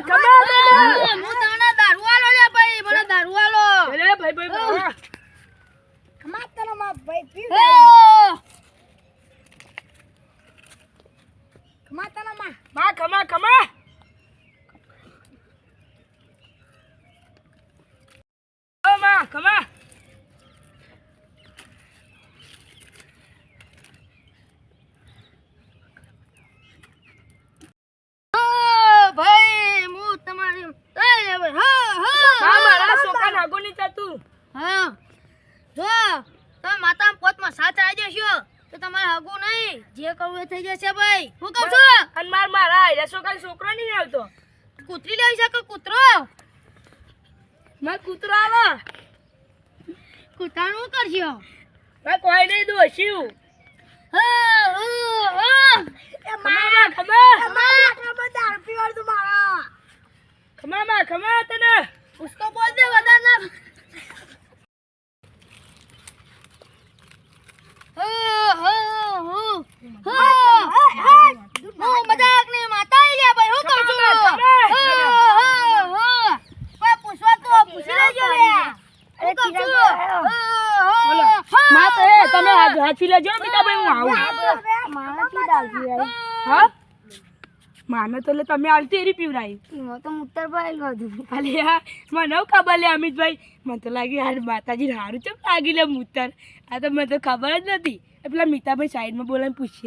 હું તમને દારૂ આલો લે ભાઈ મને દારૂ આલો અરે ભાઈ ભાઈ ખમા તને માં ભાઈ પી ખમા તને માં માં ખમા ખમા. ઓ માં ખમા હા, ભાઈ હું તમારી એ, હવે, હા હા માં હા કહું છું અને માર આયરા છોકરા નહીં આવતો કૂતરી લેવી છે કે કૂતરો માર કૂતરો આવો કૂતરાનું કરશો કોઈ નહીં દોસ્યું હા, હા, હા. એ ખમા માં માં ખમા ખમા આટલા દારૂ પીવાડ તું મારા ખમા માં ખમા તને. ઉસકો બોલ દે વધારે ના. હા, હા, હા. હા. હું મજાકની માતા આઈ ગયા ભાઈ હું કહું છું. હા, હા, હા. કોઈ પૂછવા તો પૂછી લેજો લે હું કહું છું. હા, બોલો હા, હા. માં તો એ તમે હાથ હાથી લેજો બીજા ભાઈ હું આવું મારા કી દારૂ હા? માનો તો તમે આલતી એરી પીવરાઈ. પીવો તો ઉત્તર ભાઈ બધું અલે આ મને હું ખબર લે અમિતભાઈ. મને તો લાગ્યું યાર માતાજી હારું ચમ લાગી લે મૂતર આ તો મને તો ખબર જ નથી. પેલા મીતાભાઈ સાઈડમાં બોલાવીને પૂછીએ.